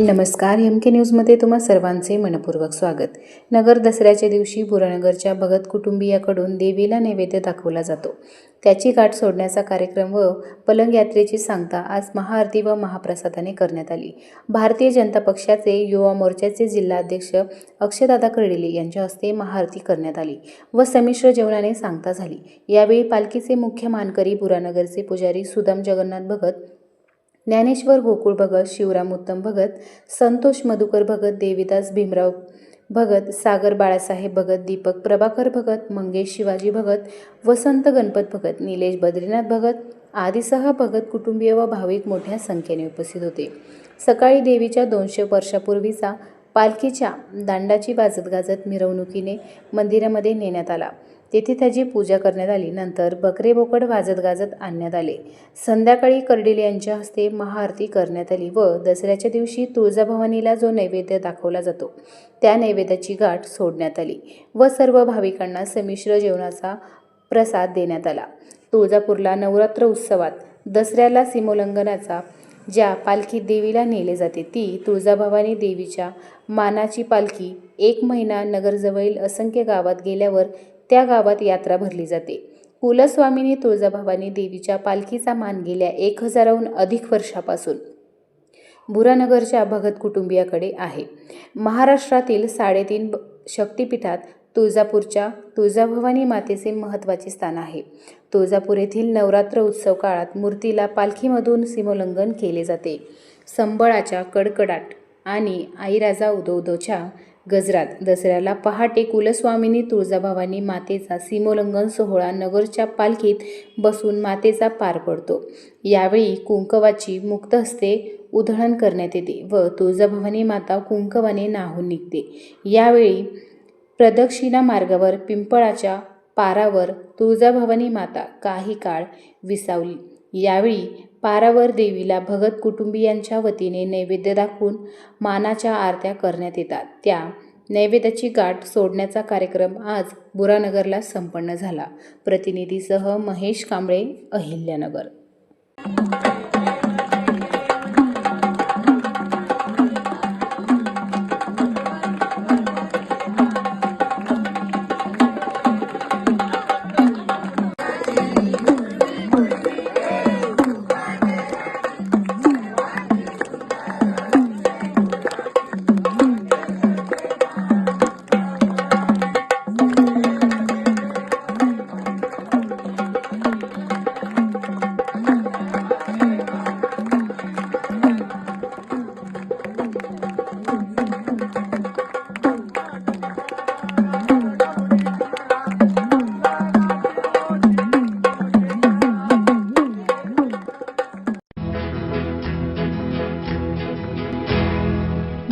नमस्कार एम के न्यूजमध्ये तुम्हा सर्वांचे मनपूर्वक स्वागत. नगर दसऱ्याच्या दिवशी बुरानगरच्या भगत कुटुंबियाकडून देवीला नैवेद्य दाखवला जातो. त्याची गाठ सोडण्याचा कार्यक्रम व पलंग यात्रेची सांगता आज महाआरती व महाप्रसादाने करण्यात आली. भारतीय जनता पक्षाचे युवा मोर्चाचे जिल्हाध्यक्ष अक्षयदादा कर्डिले यांच्या हस्ते महाआरती करण्यात आली व संमिश्र जेवणाने सांगता झाली. यावेळी पालखीचे मुख्य मानकरी बुरानगरचे पुजारी सुदाम जगन्नाथ भगत ज्ञानेश्वर गोकुळ भगत शिवराम उत्तम भगत संतोष मधुकर भगत देवीदास भीमराव भगत सागर बाळासाहेब भगत दीपक प्रभाकर भगत मंगेश शिवाजी भगत वसंत गणपत भगत निलेश बद्रीनाथ भगत आदीसह भगत कुटुंबीय व भाविक मोठ्या संख्येने उपस्थित होते. सकाळी देवीच्या दोनशे वर्षापूर्वीचा पालखीच्या दांडाची वाजत गाजत मिरवणुकीने मंदिरामध्ये नेण्यात आला. तेथे त्याची पूजा करण्यात आली. नंतर बकरे बोकड वाजत गाजत आणण्यात आले. संध्याकाळी कर्डिले यांच्या हस्ते महाआरती करण्यात आली व दसऱ्याच्या दिवशी तुळजाभवानीला जो नैवेद्य दाखवला जातो त्या नैवेद्याची गाठ सोडण्यात आली व सर्व भाविकांना संमिश्र जेवणाचा प्रसाद देण्यात आला. तुळजापूरला नवरात्र उत्सवात दसऱ्याला सीमोल्लंघनाचा ज्या पालखी देवीला नेले जाते ती तुळजाभवानी देवीच्या मानाची पालखी एक महिना नगरजवळील असंख्य गावात गेल्यावर त्या गावात यात्रा भरली जाते. कुलस्वामिनी तुळजाभवानी देवीच्या पालखीचा मान गेल्या एक हजाराहून अधिक वर्षापासून बुरानगरच्या भगत कुटुंबियाकडे आहे. महाराष्ट्रातील साडेतीन शक्तिपीठात तुळजापूरच्या तुळजाभवानी मातेचे महत्त्वाचे स्थान आहे. तुळजापूर येथील नवरात्र उत्सव काळात मूर्तीला पालखीमधून सीमोल्लंघन केले जाते. संबळाच्या कडकडाट आणि आईराजा उदोउदोच्या गजरात. दसऱ्याला पहाटे कुलस्वामिनी तुळजाभवानी मातेचा सीमोल्लंघन सोहळा नगरच्या पालखीत बसून मातेचा पार पडतो. यावेळी कुंकवाची मुक्त हस्ते उधळण करण्यात येते व तुळजाभवानी माता कुंकवाने नाहून निघते. यावेळी प्रदक्षिणा मार्गावर पिंपळाच्या पारावर तुळजाभवानी माता काही काळ विसावली. यावेळी पारावर देवीला भगत कुटुंबियांच्या वतीने नैवेद्य दाखवून मानाच्या आरत्या करण्यात येतात. त्या नैवेद्याची गाठ सोडण्याचा कार्यक्रम आज बुरानगरला संपन्न झाला. प्रतिनिधीसह महेश कांबळे अहिल्यानगर.